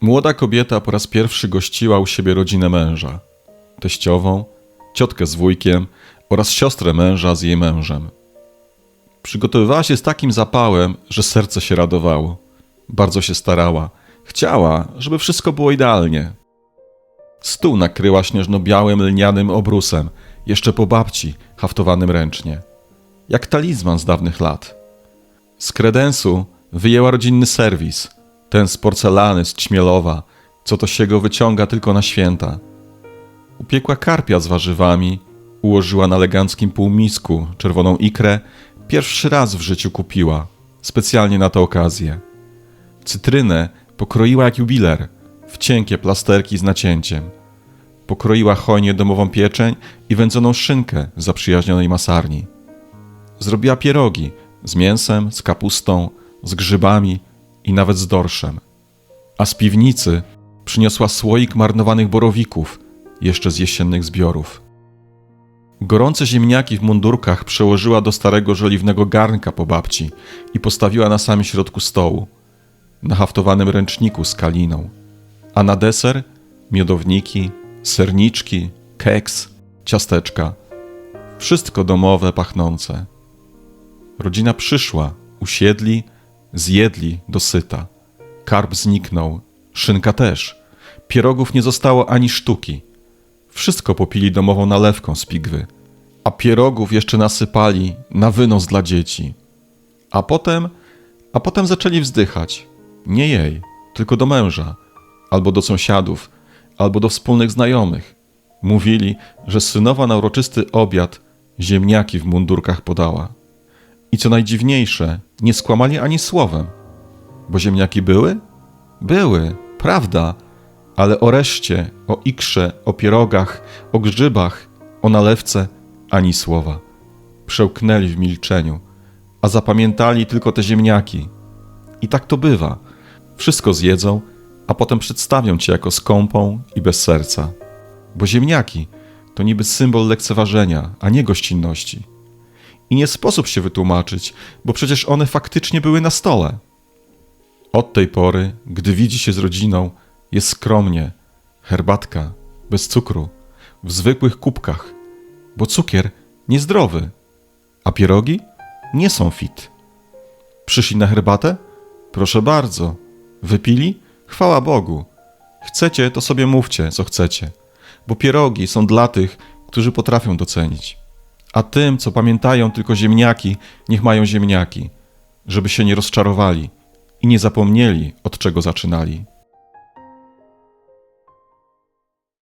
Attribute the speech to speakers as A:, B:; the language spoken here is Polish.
A: Młoda kobieta po raz pierwszy gościła u siebie rodzinę męża, teściową, ciotkę z wujkiem oraz siostrę męża z jej mężem. Przygotowywała się z takim zapałem, że serce się radowało. Bardzo się starała. Chciała, żeby wszystko było idealnie. Stół nakryła śnieżno-białym lnianym obrusem, jeszcze po babci, haftowanym ręcznie. Jak talizman z dawnych lat. Z kredensu wyjęła rodzinny serwis, ten z porcelany, z ćmielowa, co to się go wyciąga tylko na święta. Upiekła karpia z warzywami, ułożyła na eleganckim półmisku czerwoną ikrę, pierwszy raz w życiu kupiła, specjalnie na tę okazję. Cytrynę pokroiła jak jubiler, w cienkie plasterki z nacięciem. Pokroiła hojnie domową pieczeń i wędzoną szynkę z zaprzyjaźnionej masarni. Zrobiła pierogi z mięsem, z kapustą, z grzybami i nawet z dorszem. A z piwnicy przyniosła słoik marnowanych borowików, jeszcze z jesiennych zbiorów. Gorące ziemniaki w mundurkach przełożyła do starego żeliwnego garnka po babci i postawiła na samym środku stołu, na haftowanym ręczniku z kaliną. A na deser miodowniki, serniczki, keks, ciasteczka. Wszystko domowe, pachnące. Rodzina przyszła, usiedli, zjedli dosyta. Karp zniknął, szynka też. Pierogów nie zostało ani sztuki. Wszystko popili domową nalewką z pigwy, a pierogów jeszcze nasypali na wynos dla dzieci. A potem, a potem zaczęli wzdychać. Nie jej, tylko do męża, albo do sąsiadów, albo do wspólnych znajomych. Mówili, że synowa na uroczysty obiad ziemniaki w mundurkach podała. I co najdziwniejsze, nie skłamali ani słowem. Bo ziemniaki były? Były, prawda, ale o reszcie, o ikrze, o pierogach, o grzybach, o nalewce ani słowa. Przełknęli w milczeniu, a zapamiętali tylko te ziemniaki. I tak to bywa. Wszystko zjedzą, a potem przedstawią cię jako skąpą i bez serca. Bo ziemniaki to niby symbol lekceważenia, a nie gościnności. I nie sposób się wytłumaczyć, bo przecież one faktycznie były na stole. Od tej pory, gdy widzi się z rodziną, jest skromnie, herbatka, bez cukru, w zwykłych kubkach, bo cukier niezdrowy, a pierogi nie są fit. Przyszli na herbatę? Proszę bardzo. Wypili? Chwała Bogu. Chcecie, to sobie mówcie, co chcecie, bo pierogi są dla tych, którzy potrafią docenić. A tym, co pamiętają tylko ziemniaki, niech mają ziemniaki, żeby się nie rozczarowali i nie zapomnieli, od czego zaczynali.